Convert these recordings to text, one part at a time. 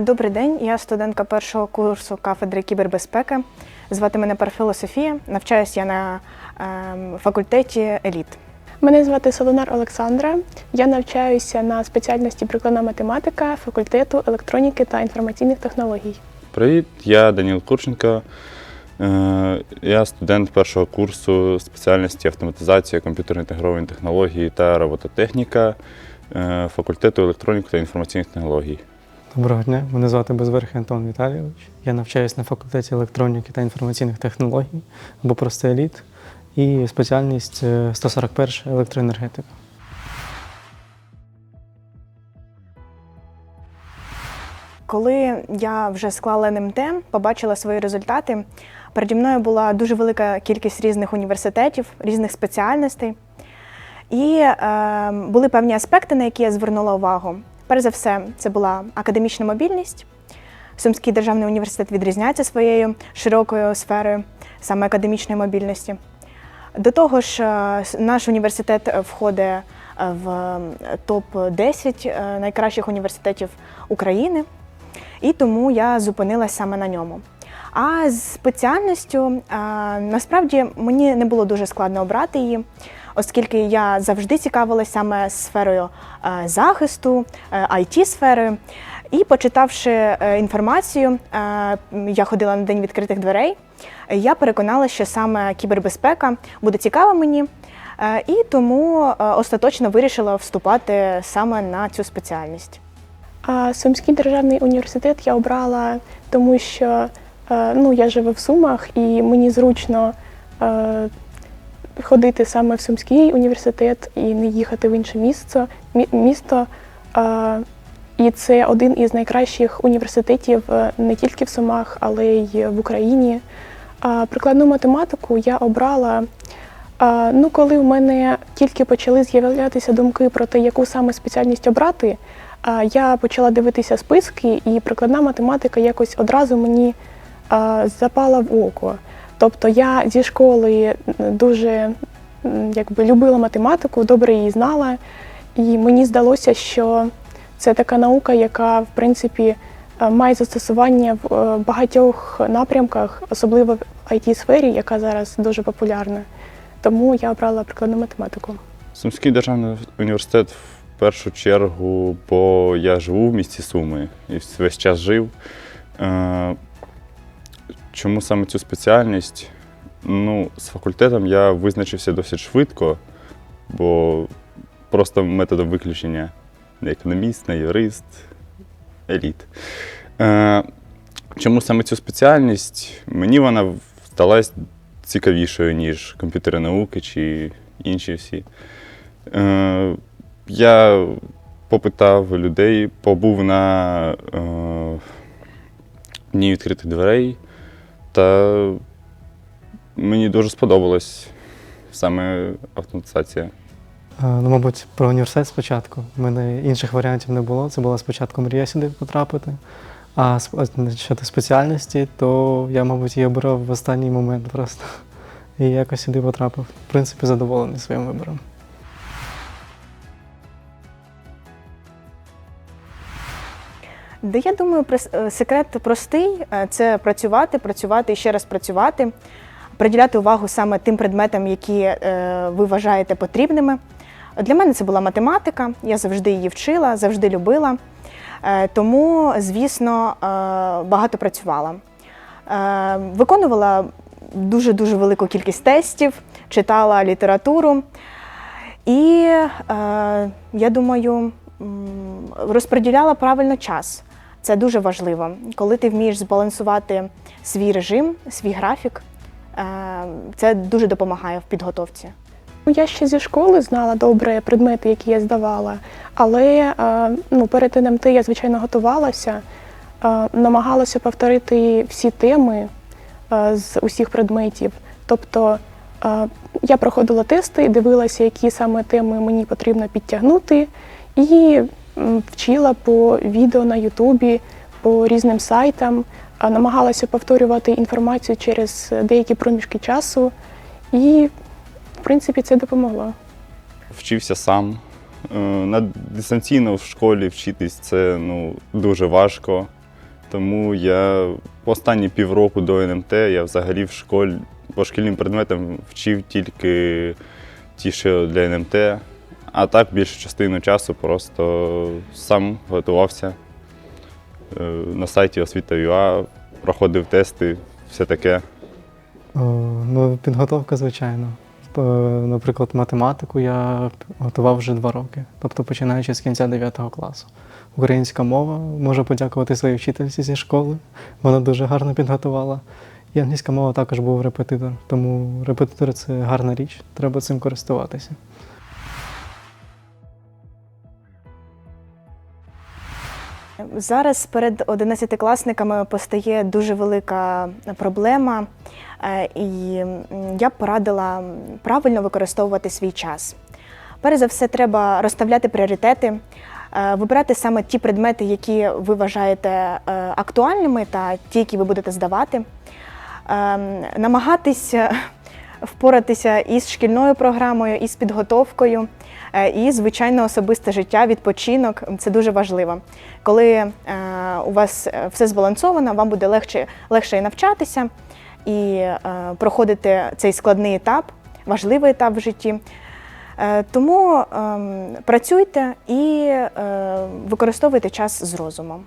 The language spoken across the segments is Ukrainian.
Добрий день, я студентка першого курсу кафедри кібербезпеки. Звати мене Парфило Софія. Навчаюсь я на ем, факультеті еліт. Мене звати Солонар Олександра. Я навчаюся на спеціальності прикладна математика факультету електроніки та інформаційних технологій. Привіт, я Даніл Курченко. Е, Я студент першого курсу спеціальності автоматизація, комп'ютерно-інтегровані технології та робототехніка е, факультету електроніки та інформаційних технологій. Доброго дня, мене звати Безверхий Антон Віталійович. Я навчаюсь на факультеті електроніки та інформаційних технологій або просто еліт. І спеціальність е, 141 електроенергетика. Коли я вже склала НМТ, побачила свої результати. Переді мною була дуже велика кількість різних університетів, різних спеціальностей. І е, були певні аспекти, на які я звернула увагу. Перш за все, це була академічна мобільність. Сумський державний університет відрізняється своєю широкою сферою саме академічної мобільності. До того ж, е, наш університет е, входить е, в топ-10 найкращих університетів України, і тому я зупинилася саме на ньому. А з спеціальністю е, насправді мені не було дуже складно обрати її, оскільки я завжди цікавилася саме сферою е, захисту, it сферою І почитавши е, інформацію, е, я ходила на день відкритих дверей. е, Я переконалася, що саме кібербезпека буде цікава мені, е, і тому е, остаточно вирішила вступати саме на цю спеціальність. Сумський державний університет я обрала, тому що е, ну, я живу в Сумах і мені зручно е, ходити саме в Сумський університет і не їхати в інше місто. мі- місто. Е, І це один із найкращих університетів е, не тільки в Сумах, але й в Україні. Прикладну математику я обрала. Ну, коли в мене тільки почали з'являтися думки про те, яку саме спеціальність обрати, я почала дивитися списки, і прикладна математика якось одразу мені запала в око. Тобто я зі школи дуже якби, любила математику, добре її знала, і мені здалося, що це така наука, яка в принципі е, має застосування в е, багатьох напрямках, особливо в it сфері яка зараз дуже популярна. Тому я обрала прикладну математику. Сумський державний університет в першу чергу, бо я живу в місті Суми і весь час жив. Е, Чому саме цю спеціальність? Ну, з факультетом я визначився досить швидко, бо просто методом виключення не економіст, не юрист, еліт. Е, Чому саме цю спеціальність? Мені вона здалась цікавішою, ніж комп'ютерні науки чи інші всі. Е, я попитав людей, побув на е, дні відкритих дверей, та мені дуже сподобалась саме автоматизація. Ну, мабуть, про університет спочатку. У мене інших варіантів не було. Це була спочатку мрія сюди потрапити. А щодо спеціальності, то я, мабуть, її обирав в останній момент просто. І якось сюди потрапив. В принципі, задоволений своїм вибором. Да я думаю, е, секрет простий е, це працювати, працювати і ще раз працювати, приділяти увагу саме тим предметам, які е, ви вважаєте потрібними. Для мене це була математика, я завжди її вчила, завжди любила. Тому, звісно, багато працювала. Виконувала дуже-дуже велику кількість тестів, читала літературу. І я думаю, розподіляла правильно час. Це дуже важливо. Коли ти вмієш збалансувати свій режим, свій графік, е, це дуже допомагає в підготовці. Ну, Я ще зі школи знала добре предмети, які я здавала, але е, ну, перед НМТ я, звичайно, готувалася, е, намагалася повторити всі теми з усіх предметів. Тобто я проходила тести, дивилася, які саме теми мені потрібно підтягнути, і вчила по відео на Ютубі, по різним сайтам, е, намагалася повторювати інформацію через деякі проміжки часу. І в принципі, це допомогло. Вчився сам. Е, На дистанційно в школі вчитись це ну, дуже важко. Тому я останні півроку до НМТ я взагалі в школі по шкільним предметам вчив тільки ті, що для НМТ, а так більшу частину часу просто сам готувався е, на сайті освіта.ua, проходив тести, все таке. Ну, підготовка, звичайно. Наприклад, математику я готував вже два роки, тобто починаючи з кінця 9 класу. Українська мова можу подякувати своїй вчительці зі школи. Вона дуже гарно підготувала. І англійська мова також був репетитор, тому репетитор це гарна річ, треба цим користуватися. Зараз перед одинадцятикласниками постає дуже велика проблема, е, і я б порадила правильно використовувати свій час. Перш за все, треба розставляти пріоритети, е, вибирати саме ті предмети, які ви вважаєте е, актуальними, та ті, які ви будете здавати. Ем, Намагатися впоратися із шкільною програмою, із підготовкою, е, і, звичайно, особисте життя, відпочинок це дуже важливо. Коли е, у вас е, все збалансовано, вам буде легше, легше навчатися, і проходити цей складний етап, важливий етап в житті. Тому ем, працюйте і використовуйте час з розумом.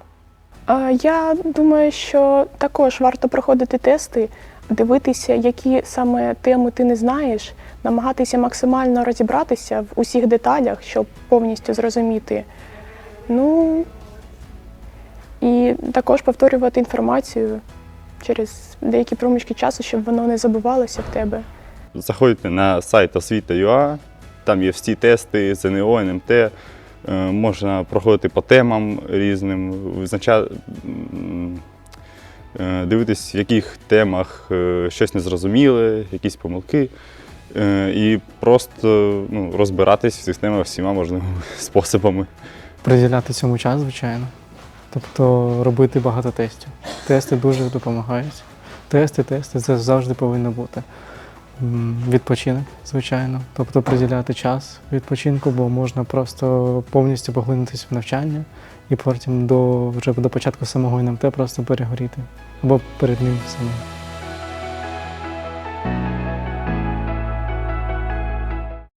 Я думаю, що також варто проходити тести, дивитися, які саме теми ти не знаєш, намагатися максимально розібратися в усіх деталях, щоб повністю зрозуміти. Ну і також повторювати інформацію через деякі проміжки часу, щоб воно не забувалося в тебе. Заходьте на сайт освіта.ua, там є всі тести, ЗНО, НМТ. е, Можна проходити по темам різним, визначати, дивитись, в яких темах е, щось незрозуміле, якісь помилки. е, І просто ну, розбиратись в цих темах всіма можливими способами. Приділяти цьому час, звичайно. Тобто робити багато тестів. Тести дуже допомагають. Тести, тести це завжди повинно бути. Відпочинок, звичайно. Тобто приділяти час відпочинку, бо можна просто повністю поглинутися в навчання і потім до вже до початку самого НМТ просто перегоріти або перед ним самим.